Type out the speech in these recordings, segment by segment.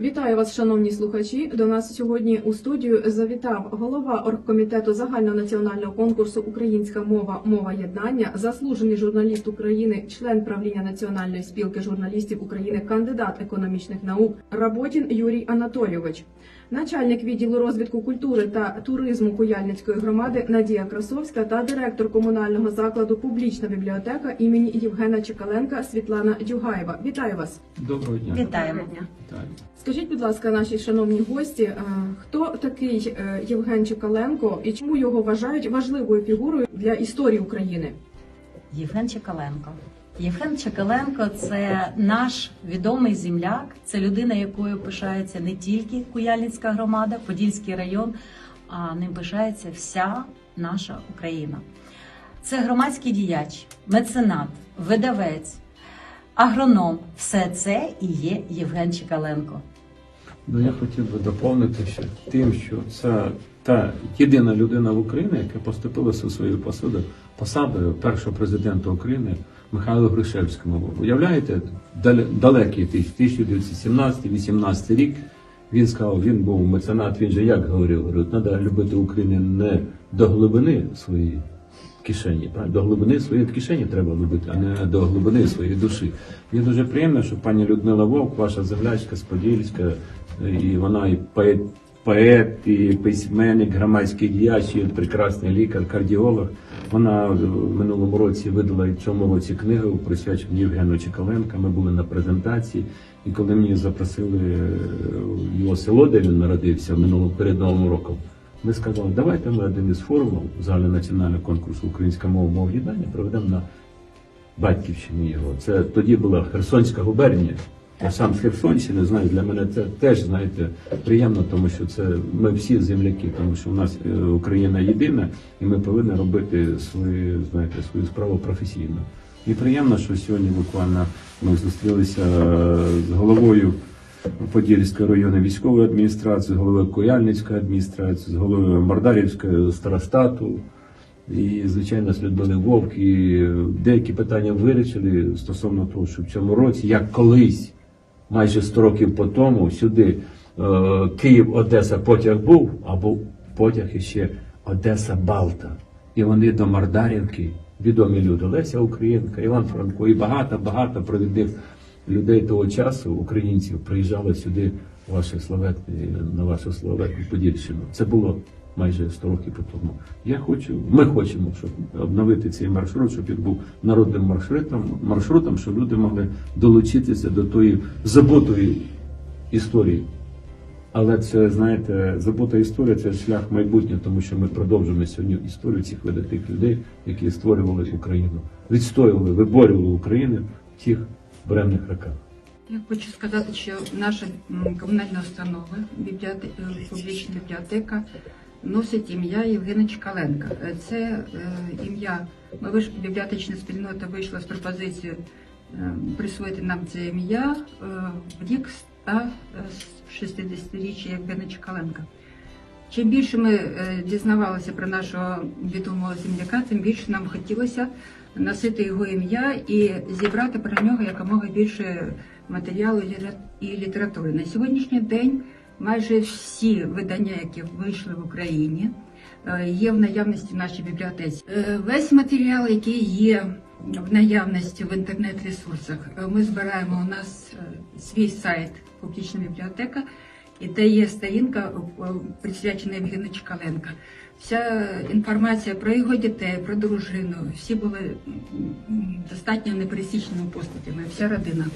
Вітаю вас, шановні слухачі. До нас сьогодні у студію завітав голова оргкомітету загальнонаціонального конкурсу Українська мова мова єднання, заслужений журналіст України, член правління Національної спілки журналістів України, кандидат економічних наук Работін Юрій Анатолійович, начальник відділу розвитку культури та туризму Куяльницької громади Надія Красовська та директор комунального закладу Публічна бібліотека імені Євгена Чекаленка Світлана Дюгаєва. Вітаю вас. Доброго дня. Вітаємо. Вітаю. Скажіть, будь ласка, наші шановні гості, е, хто такий е, Євген Чекаленко і чому його вважають важливою фігурою для історії України? Євген Чекаленко. Євген Чекаленко це наш відомий земляк, це людина, якою пишається не тільки Куяльницька громада, Подільський район, а ним пишається вся наша Україна. Це громадський діяч, меценат, видавець, агроном. Все це і є Євген Чекаленко. Ну я хотів би доповнити ще тим, що це та єдина людина в Україні, яка поступила зі своєю посадою, посадою першого президента України Михайло Грушевському. Уявляєте, дал- далекий тих 1917-18 рік. Він сказав, він був меценат, він же як говорив, говорив, треба любити Україну не до глибини своєї кишені, правильно? до глибини своєї кишені треба любити, а не до глибини своєї душі. Мені дуже приємно, що пані Людмила Вовк, ваша землячка з Подільська, і вона і поет, поет, і письменник, громадський діяч, і прекрасний лікар, кардіолог. Вона в минулому році видала і в цьому році книгу, присвячену Євгену Чекаленка. Ми були на презентації, і коли мені запросили е, його село, де він народився минулого перед новим роком. Ми сказали, давайте ми один із форумів загальнонаціонального конкурсу Українська мова мов єднання проведемо на батьківщині його. Це тоді була Херсонська губернія. Я сам з Херсонщини, знаю, для мене це теж, знаєте, приємно, тому що це ми всі земляки, тому що у нас е, Україна єдина, і ми повинні робити свою, знаєте, свою справу професійно. І приємно, що сьогодні буквально ми зустрілися е, з головою Подільської районної військової адміністрації, з головою Куяльницької адміністрації, з головою Мордарівської старостату. І, звичайно, з Людмили Вовк, і деякі питання вирішили стосовно того, що в цьому році, як колись, майже 100 років по тому, сюди е, Київ-Одеса потяг був, а був потяг іще Одеса-Балта. І вони до Мардарівки, відомі люди, Леся Українка, Іван Франко і багато-багато провідних людей того часу, українців, приїжджали сюди ваші славетні, на вашу славетну Подільщину. Це було майже 100 років по тому. Я хочу, ми хочемо, щоб обновити цей маршрут, щоб він був народним маршрутом, маршрутом, щоб люди могли долучитися до тої забутої історії. Але це, знаєте, забута історія це шлях майбутнього, тому що ми продовжуємо сьогодні історію цих видатних людей, які створювали Україну, відстоювали, виборювали Україну в тих буремних роках. Я хочу сказати, що наша комунальна установа, е, публічна бібліотека, носить ім'я Євгена Чкаленка. Е, Це е, ім'я. Виш... бібліотечна спільнота вийшла з пропозицією е, присвоїти нам це ім'я е, в рік 160-річчя Євгена Чкаленка. Чим більше ми дізнавалися про нашого відомого земляка, тим більше нам хотілося носити його ім'я і зібрати про нього якомога більше матеріалу і літератури. На сьогоднішній день майже всі видання, які вийшли в Україні, е, є в наявності в нашій бібліотеці. Е, Весь матеріал, який є в наявності в інтернет-ресурсах, е, ми збираємо у нас свій сайт Публічна бібліотека, і де є сторінка присвячена Євгену Чкаленка. Вся інформація про його дітей, про дружину, всі були достатньо непересічними постатями, вся родина,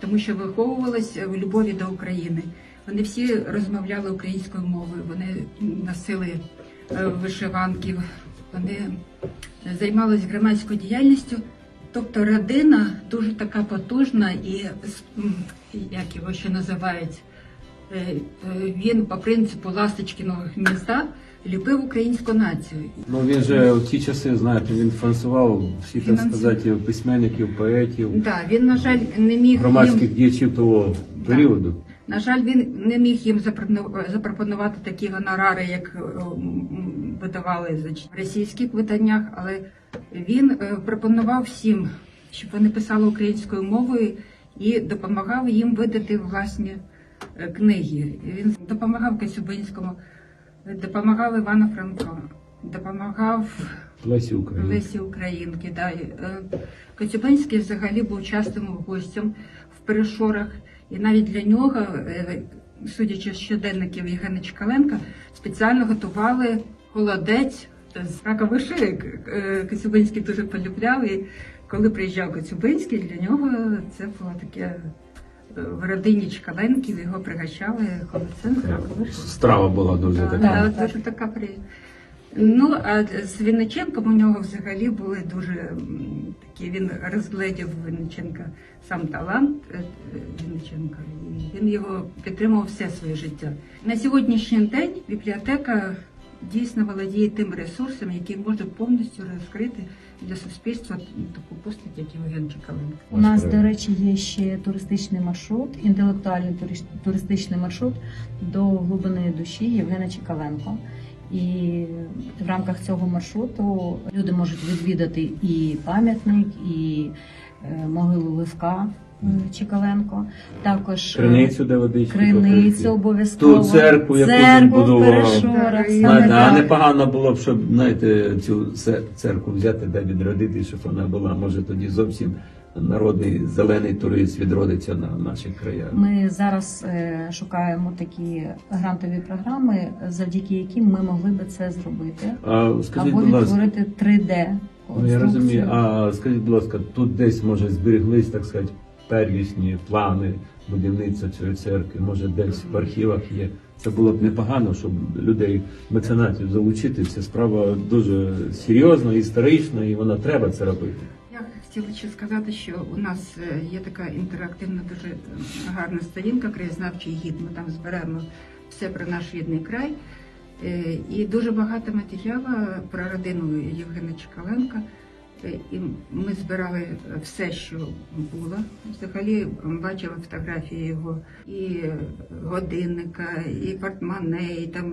тому що виховувалися в любові до України. Вони всі розмовляли українською мовою, вони носили е, вишиванки, вони займалися громадською діяльністю. Тобто родина дуже така потужна і як його ще називають, е, е, він по принципу ласточкиного гнізда любив українську націю. Ну він же в ті часи, знаєте, він фінансував всіх, так сказати, письменників, поетів, Да, він, на жаль, не міг громадських їм, діячів того Да. періоду. На жаль, він не міг їм запропону- запропонувати такі гонорари, як е, видавали в російських виданнях, але він е, пропонував всім, щоб вони писали українською мовою і допомагав їм видати власні е, книги. Він допомагав Коцюбинському, допомагав Івану Франко, допомагав Лесі України. Лесі Українки. Да. е, Коцюбинський взагалі був частим гостем в перешорах, і навіть для нього, е, судячи з щоденників Євгена Чкаленка, спеціально готували холодець з ракових шиїк. Е, Коцюбинський дуже полюбляв, і коли приїжджав Коцюбинський, для нього це було таке в родині Чкаленків, його пригощали холодцем. Страва була дуже така. да, дуже така при. Ну, а з Вінниченком у нього взагалі були дуже такі, він розгледів Вінниченка сам талант е, Вінниченка, і він його підтримував все своє життя. На сьогоднішній день бібліотека дійсно володіє тим ресурсом, який може повністю розкрити для суспільства таку постать, як Євген Чекаленко. У нас, до речі, є ще туристичний маршрут, інтелектуальний туристичний маршрут до глибини душі Євгена Чекаленко. І в рамках цього маршруту люди можуть відвідати і пам'ятник, і е, могилу Левка е, Чекаленко, також е, Криницю, де водички. криницю обов'язково, Ту церкву, яку він будував. А непогано було б, щоб знаєте, цю церкву взяти де відродити, щоб вона була, може тоді зовсім народний зелений турист відродиться на наших краях. Ми зараз е, шукаємо такі грантові програми, завдяки яким ми могли би це зробити. А скажіть, або будь ласка, відтворити 3D. ну, я розумію, а скажіть, будь ласка, тут десь може зберіглись, так сказати, первісні плани будівництва цієї церкви, може десь в архівах є. Це було б непогано, щоб людей, меценатів залучити. Це справа дуже серйозна, історична, і вона треба це робити. Хотіла ще сказати, що у нас е, є така інтерактивна, дуже е, гарна сторінка, краєзнавчий гід. Ми там зберемо все про наш рідний край. Е, І дуже багато матеріалу про родину Євгена Чекаленка. Е, І ми збирали все, що було. Взагалі бачила фотографії його і годинника, і портмоне, і там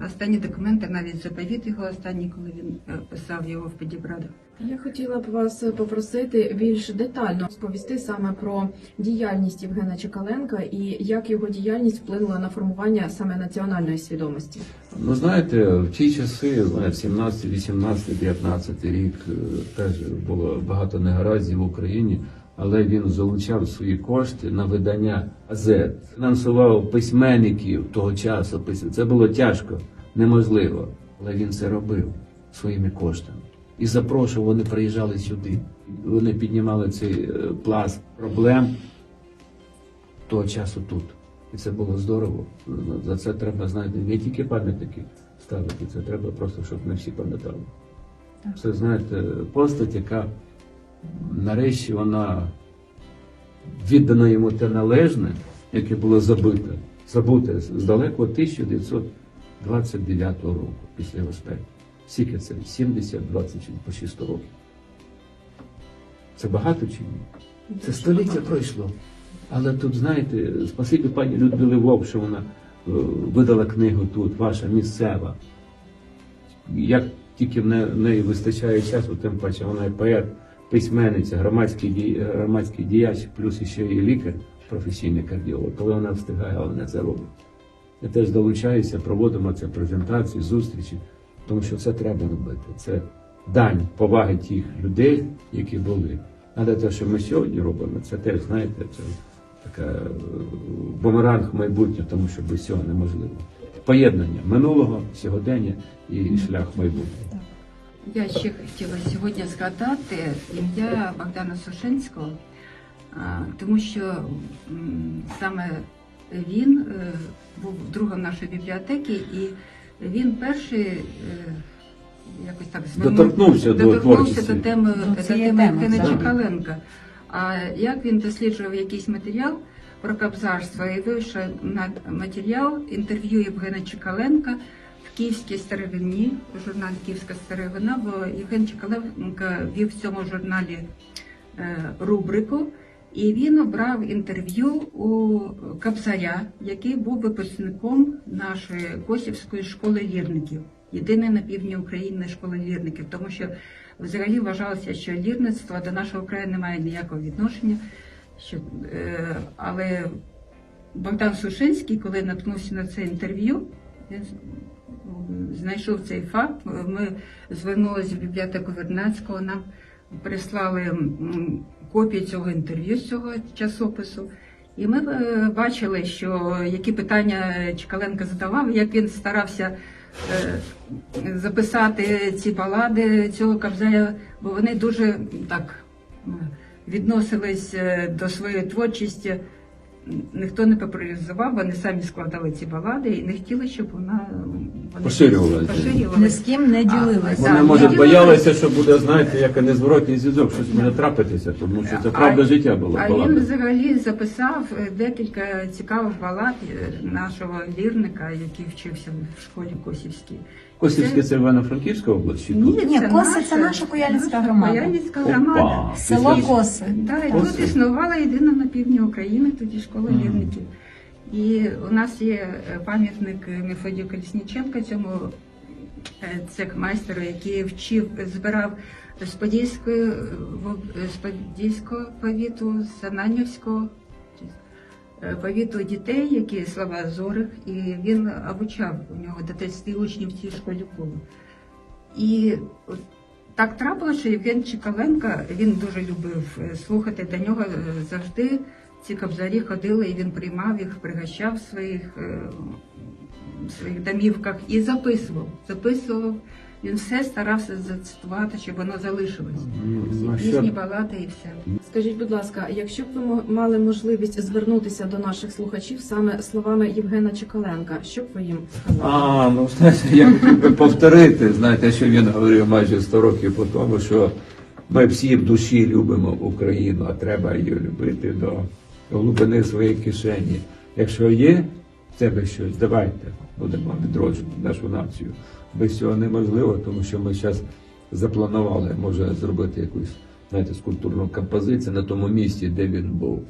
е, останні документи, навіть заповіт його останній, коли він е, писав його в Подібрадах. Я хотіла б вас попросити більш детально розповісти саме про діяльність Євгена Чекаленка і як його діяльність вплинула на формування саме національної свідомості. Ну знаєте, в ті часи, в 17, 18, 19 рік е, теж було багато негараздів в Україні, але він залучав свої кошти на видання газет, фінансував письменників того часу. Це було тяжко, неможливо, але він це робив своїми коштами. І запрошував, вони приїжджали сюди. Вони піднімали цей е, пласт проблем того часу тут. І це було здорово. За це треба, знаєте, не тільки пам'ятники ставити, це треба просто, щоб ми всі пам'ятали. Це, знаєте, постать, яка нарешті вона віддана йому те належне, яке було забите, забуте з далеко 1929 року після його смерті. Скільки це? 70, 20 чи по 6 років. Це багато чи ні? Це століття пройшло. Але тут, знаєте, спасибі пані Людмилі Вовк, що вона е, видала книгу тут, ваша місцева. Як тільки в неї вистачає часу, тим паче вона і поет, письменниця, громадський, громадський діяч, плюс ще і лікар, професійний кардіолог. Коли вона встигає, вона це робить. Я теж долучаюся, проводимо це презентації, зустрічі, тому що це треба робити. Це дань поваги тих людей, які були. Але те, що ми сьогодні робимо, це теж, знаєте, це така е, бумеранг майбутнього, тому що без цього неможливо. Поєднання минулого, сьогодення і шлях майбутнього. Я ще хотіла сьогодні згадати ім'я Богдана Сушенського, а, тому що саме він е, був другом нашої бібліотеки, і він перший е, якось так звернув- Доторкнувся до до теми, До до теми теми, Євгена. Чекаленка. А як він досліджував якийсь матеріал про кобзарство і вийшов на матеріал інтерв'ю Євгена Чекаленка в Київській старовині, журнал Київська старовина, бо Євген Чекаленко вів в цьому журналі е, рубрику, і він брав інтерв'ю у Кобзаря, який був випускником нашої Косівської школи лірників. Єдиної на півдні України школи лірників, тому що взагалі вважалося, що лірництво до нашого краю не має ніякого відношення. Що, е, але Богдан Сушинський, коли наткнувся на це інтерв'ю, він знайшов цей факт. Ми звернулися в бібліотеку Вернадського, нам прислали копію цього інтерв'ю з цього часопису. І ми е, бачили, що які питання Чекаленко задавав, як він старався е, записати ці балади цього Кабзая, бо вони дуже так відносились е, до своєї творчості. Ніхто не популяризував, вони самі складали ці балади і не хотіли, щоб вона вони Поширювалася. Ні з ким не ділилися. Так, Вони, може, я боялися, що буде, знаєте, як незворотній зв'язок, щось може трапитися, тому що це правда А- життя було. А балада. він взагалі записав е, декілька цікавих балад е, нашого вірника, який вчився в школі Косівській. Косівське це Івано-Франківська область? чи тут? Ні, Коси це наша Куяльницька громада. Куяльницька Опа. громада. Село Пізніше. Коси. Да, і Коси. тут існувала єдина на півдні України, тоді школа Мгм. вірників. І у нас є е, пам'ятник Мефодію Колісніченка, цьому е, цехмайстеру, який вчив, збирав з Подільської, е, в- з Подільського повіту, з Сананівського е, повіту дітей, які слова зорих, і він обучав у нього до 30 учнів в цій школі було. І так трапилося, що Євген Чекаленко, він дуже любив е, слухати до нього е, завжди. Ці кобзарі ходили, і він приймав їх, пригощав в своїх, е, своїх домівках і записував. Записував. Він все старався зацитувати, щоб воно залишилось. Ну, Всі пісні, що- балади і все. Скажіть, будь ласка, якщо б ви мали можливість звернутися до наших слухачів саме словами Євгена Чекаленка, що б ви їм сказали? А, ну знаєте, я хотів би повторити, знаєте, що він говорив майже 100 років по тому, що ми всі в душі любимо Україну, а треба її любити до глибини своєї кишені. Якщо є в тебе щось, давайте будемо відроджувати нашу націю. Без цього неможливо, тому що ми зараз запланували, може зробити якусь знаєте, скульптурну композицію на тому місці, де він був.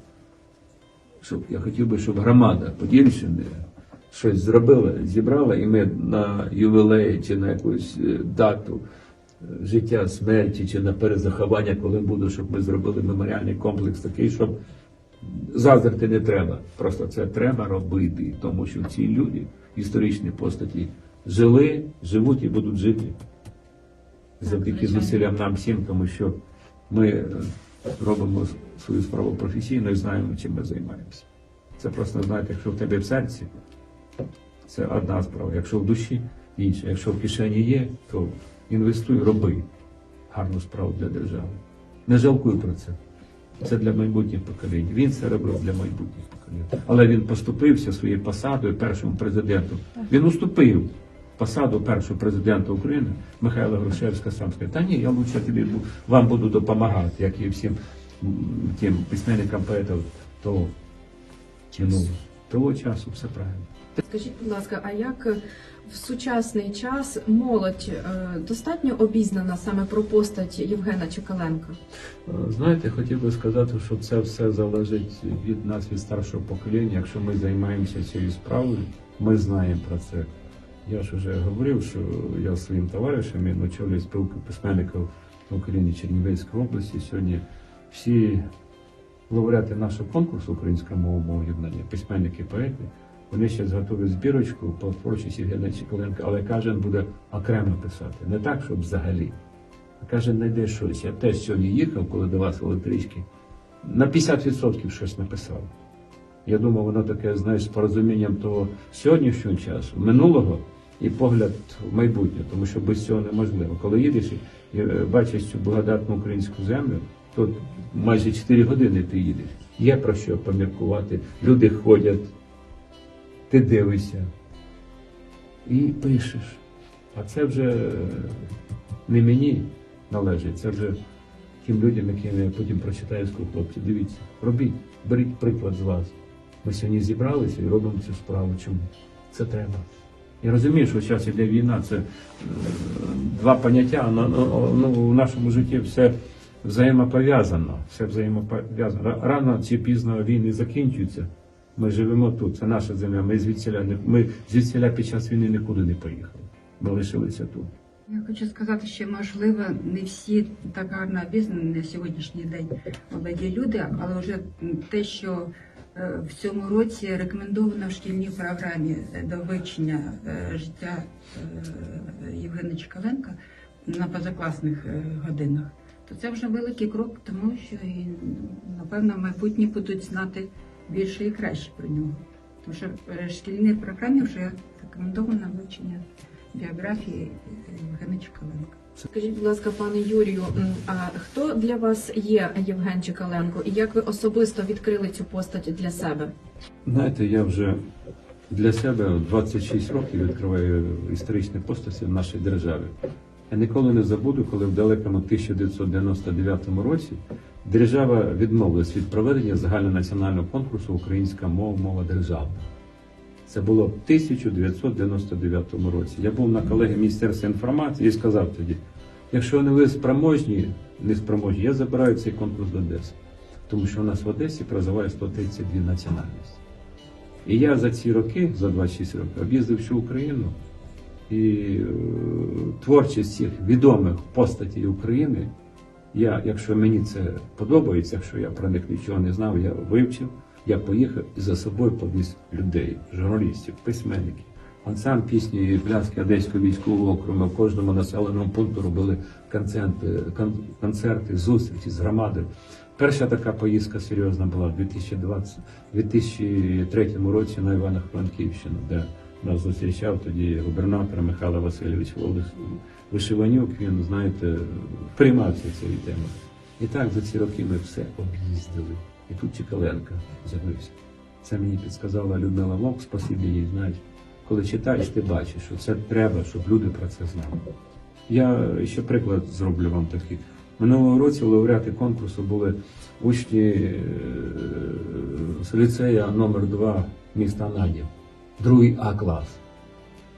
Щоб я хотів би, щоб громада Подільщини щось зробила, зібрала, і ми на ювілеї чи на якусь е, дату е, життя, смерті чи на перезаховання, коли буду, щоб ми зробили меморіальний комплекс такий, щоб заздрити не треба. Просто це треба робити, тому що ці люди, історичні постаті, жили, живуть і будуть жити. Завдяки зусиллям нам всім, тому що ми е, робимо свою справу професійно і знаємо, чим ми займаємося. Це просто знаєте, якщо в тебе в серці, це одна справа. Якщо в душі інша. Якщо в кишені є, то інвестуй, роби гарну справу для держави. Не жалкуй про це. Це для майбутніх поколінь. Він це робив для майбутніх поколінь. Але він поступився своєю посадою першому президенту. Він уступив посаду першого президента України Михайла Грушевська сам сказав, та ні, я лучше тобі вам буду допомагати, як і всім тим письменникам поетам того, ну, того часу, все правильно. Скажіть, будь ласка, а як е, в сучасний час молодь е, достатньо обізнана саме про постать Євгена Чекаленка? Е, Знаєте, хотів би сказати, що це все залежить від нас, від старшого покоління. Якщо ми займаємося цією справою, ми знаємо про це. Я ж вже говорив, що я своїм товаришем я очолюю спілку письменників в Україні Чернівецької області. Сьогодні всі лауреати нашого конкурсу Українська мова мова єднання, письменники, поети, вони ще зготовлять збірочку по творчості Євгена Чекаленка, але кожен буде окремо писати. Не так, щоб взагалі. А каже, знайде щось. Я теж сьогодні їхав, коли до вас в електричці, на 50% щось написав. Я думав, воно таке, знаєш, з порозумінням того сьогоднішнього часу, минулого і погляд в майбутнє, тому що без цього неможливо. Коли їдеш і е, бачиш цю благодатну українську землю, то майже 4 години ти їдеш. Є про що поміркувати. Люди ходять, ти дивишся і пишеш. А це вже е, не мені належить, це вже тим людям, яким я потім прочитаю, скажу, хлопці, дивіться, робіть, беріть приклад з вас. Ми сьогодні зібралися і робимо цю справу. Чому? Це треба. Я розумію, що зараз іде війна, це е, два поняття, але ну, в нашому житті все взаємопов'язано. Все взаємопов'язано. Рано чи пізно війни закінчуються. Ми живемо тут, це наша земля. Ми звідсіля ми звідсіля під час війни нікуди не поїхали. Ми лишилися тут. Я хочу сказати, що можливо не всі так гарно обізнані на сьогоднішній день молоді люди, але вже те, що е, в цьому році рекомендовано в шкільній програмі е, до вивчення е, життя е, Євгена Чкаленка на позакласних е, годинах, то це вже великий крок, тому що напевно майбутні будуть знати більше і краще про нього. Тому що в шкільній програмі вже рекомендовано вивчення біографії е, Євгена Чкаленка. Скажіть, будь ласка, пане Юрію, а хто для вас є Євген Чекаленко і як ви особисто відкрили цю постать для себе? Знаєте, я вже для себе 26 років відкриваю історичні постаті в нашій державі. Я ніколи не забуду, коли в далекому 1999 році держава відмовилась від проведення загальнонаціонального конкурсу Українська мова, мова державна. Це було в 1999 році. Я був на колеги Міністерства інформації і сказав тоді: якщо не ви спроможні, не спроможні, я забираю цей конкурс до Одеси. Тому що у нас в Одесі проживає 132 національності. І я за ці роки, за 26 років, об'їздив всю Україну і е, творчість цих відомих постатей України. Я, якщо мені це подобається, якщо я про них нічого не знав, я вивчив, я поїхав і за собою повіз людей, журналістів, письменників. Ансамбль пісні пляски Одеського військового округу в кожному населеному пункту робили концерти, концерти, зустрічі з громадою. Перша така поїздка серйозна була в 2020, 2003 році на Івано-Франківщину, де нас зустрічав тоді губернатор Михайло Васильович Волос- Вишиванюк. Він, знаєте, приймався цією темою. І так за ці роки ми все об'їздили. І тут Чекаленко з'явився. Це мені підсказала Людмила Вовк, спасибі їй знаєш. Коли читаєш, ти бачиш, що це треба, щоб люди про це знали. Я ще приклад зроблю вам такий. Минулого році лауреати конкурсу були учні е, з ліцея номер 2 міста Надів, другий А клас.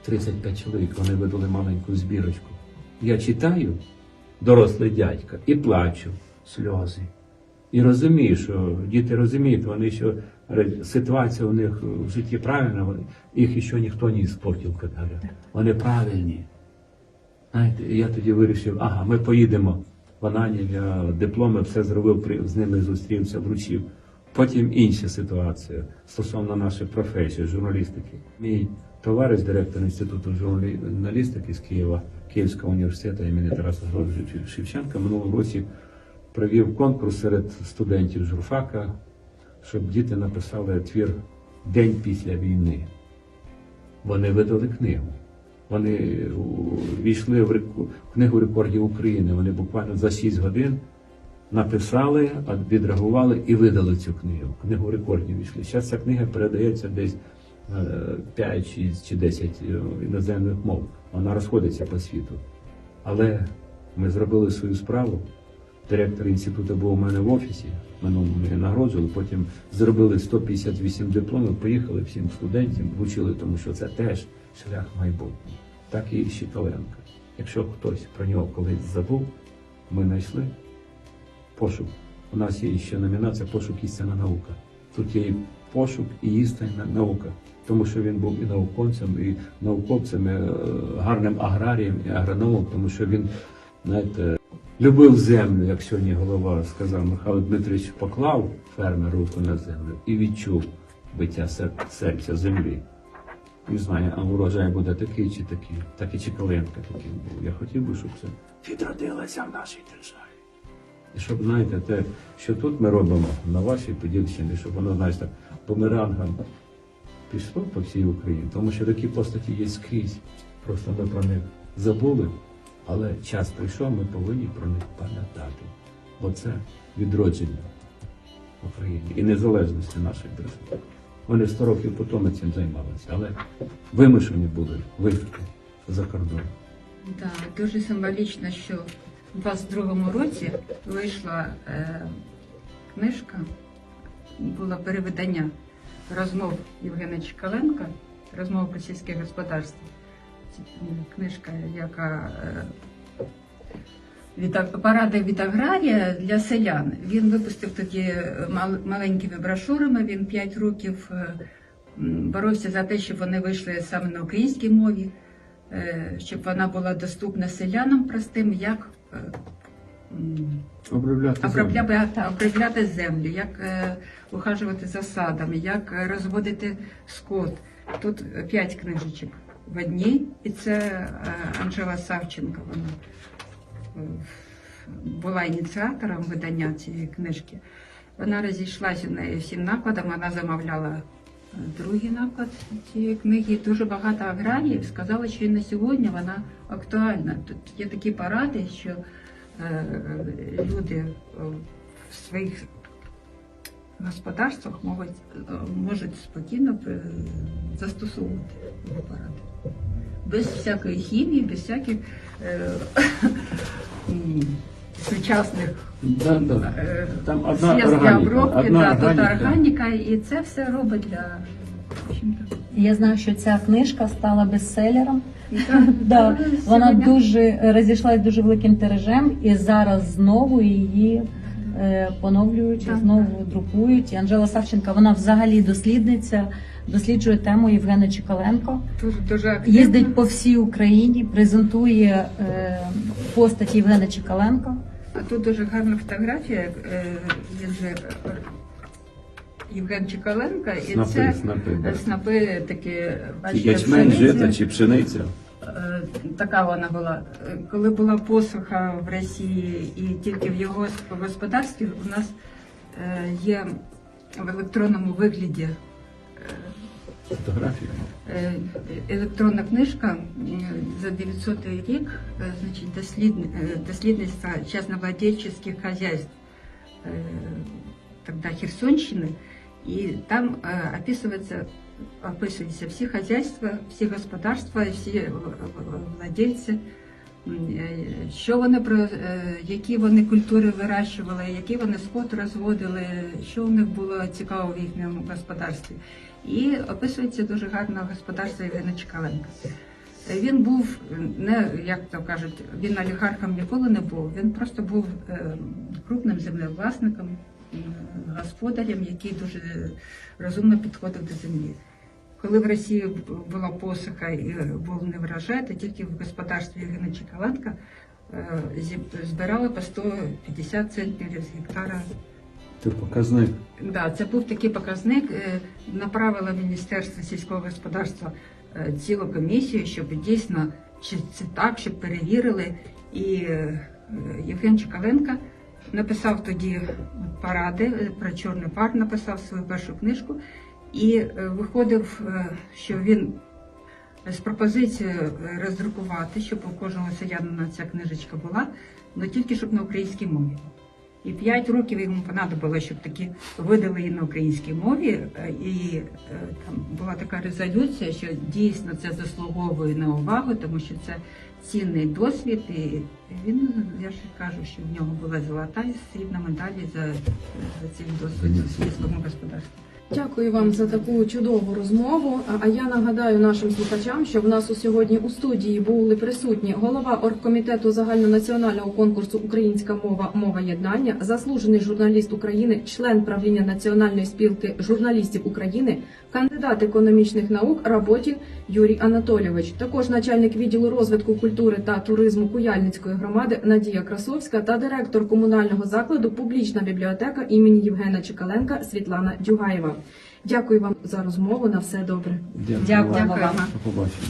35 чоловік, вони видали маленьку збірочку. Я читаю, дорослий дядька, і плачу сльози. І розумію, що діти розуміють, вони що ситуація у них в житті правильна, вони, їх ще ніхто не іспортив, як. Вони правильні. Знаєте, я тоді вирішив, ага, ми поїдемо в Ананів, я дипломи все зробив, з ними зустрівся, вручив. Потім інша ситуація стосовно нашої професії, журналістики. Мій товариш, директор Інституту журналістики з Києва, Київського університету імені Тараса Шевченка минулого році провів конкурс серед студентів журфака, щоб діти написали твір День після війни. Вони видали книгу. Вони війшли в книгу рекордів України. Вони буквально за 6 годин написали, відреагували і видали цю книгу. Книгу рекордів війшли. Зараз ця книга передається десь е, 5 чи, чи 10 е, іноземних мов. Вона розходиться по світу. Але ми зробили свою справу. Директор інституту був у мене в офісі, минулому нагороджували, потім зробили 158 дипломів, поїхали всім студентам, вручили, тому що це теж шлях майбутнього. Так і Щиталенко. Якщо хтось про нього колись забув, ми знайшли пошук. У нас є ще номінація Пошук істинна наука. Тут є і пошук і істинна наука, тому що він був і науковцем, і науковцем, і е, гарним аграрієм, і агрономом, тому що він, знаєте, любив землю, як сьогодні голова сказав Михайло Дмитрович, поклав фермер руку на землю і відчув биття сер- серця землі. Не знаю, а урожай буде такий чи такий, так і Чекаленко такий був. Я хотів би, щоб це відродилося в нашій державі. І щоб, знаєте, те, що тут ми робимо на вашій Подільщині, щоб воно, знаєш, так, бумерангом пішло по всій Україні, тому що такі постаті є скрізь. Просто ми про них забули, але час прийшов, ми повинні про них пам'ятати. Бо це відродження України і незалежності нашої держави. Вони 100 років по тому цим займалися, але вимушені були виїхати за кордон. Да, дуже символічно, що в 22-му році вийшла е, книжка, було перевидання розмов Євгена Чкаленка, розмов про сільське господарство. Книжка, яка е, поради від аграрія для селян. Він випустив тоді маленькими брошурами. Він 5 років е, боровся за те, щоб вони вийшли саме на українській мові, е, щоб вона була доступна селянам простим, як Обробляти землю. обробляти, обробляти землю, як ухажувати за садами, як розводити скот. Тут е, п'ять книжечок в одній, і це е, Анжела Савченко. Вона е, була ініціатором видання цієї книжки. Вона розійшлася неї всім накладом, вона замовляла е, другий наклад цієї книги. Дуже багато аграріїв сказали, що і на сьогодні вона актуальна. Тут є такі поради, що люди в своїх господарствах можуть, спокійно застосовувати поради. Без всякої хімії, без всяких е, сучасних Да, да. е, Там одна органіка, обробки, одна да, тут органіка. органіка, і це все робить для в общем-то, Я знаю, що ця книжка стала бестселером. да, Да, вона сьогодні- дуже розійшлась дуже великим тиражем, і зараз знову її е, поновлюють, Так. знову друкують. І Анжела Савченка, вона взагалі дослідниця, досліджує тему Євгена Чекаленко. дуже, дуже активно. Їздить по всій Україні, презентує е, постать Євгена Чекаленко. А тут дуже гарна фотографія. е, Він же е, Євген Чекаленко, і Снапи, це снапи, да. снапи такі, бачите, Ячмень, пшениці. жита чи пшениця. Е, Така вона була. Е, Коли була посуха в Росії і тільки в його господарстві, у нас е, є в електронному вигляді е, Фотографія. Е, електронна книжка м, за 900 рік, е, значить, дослідни- е, дослідництва частновладельчих хозяйств е, тогда Херсонщины, и там э, описывается, описываются все хозяйства, всі господарства, всі е, владельці, м, е, що вони про е, які вони культури вирощували, які вони скот розводили, що у них було цікаво в їхньому господарстві. І описується дуже гарно господарство Євгена Чекаленка. Він був не як то кажуть, він олігархом ніколи не був. Він просто був е, крупним землевласником, господарем, який дуже розумно підходив до землі. Коли в Росії була посуха і е, був не врожай, то тільки в господарстві Євгена Чекаленка е, збирали по 150 центнерів з гектара Це показник. Да, це був такий показник. Е, Направило Міністерство сільського господарства е, цілу комісію, щоб дійсно чи це так, щоб перевірили. І е, Євген Чекаленко написав тоді поради е, про чорний пар, написав свою першу книжку і виходив, що він з пропозицією роздрукувати, щоб у кожного селянина ця книжечка була, але тільки щоб на українській мові. І п'ять років йому понадобило, щоб таки видали її на українській мові. Е, І е, там була така резолюція, що дійсно це заслуговує на увагу, тому що це цінний досвід. І він, я ж кажу, що в нього була золота і срібна медалі за, за цей досвід у сільському господарстві. Дякую вам за таку чудову розмову. А- я нагадаю нашим слухачам, що в нас у сьогодні у студії були присутні голова оргкомітету загальнонаціонального конкурсу Українська мова мова єднання, заслужений журналіст України, член правління Національної спілки журналістів України, кандидат економічних наук Работін Юрій Анатолійович. Також начальник відділу розвитку культури та туризму Куяльницької громади Надія Красовська та директор комунального закладу Публічна бібліотека імені Євгена Чекаленка Світлана Дюгаєва. Дякую вам за розмову. На все добре. Дякую. Вам. вам. До побачення.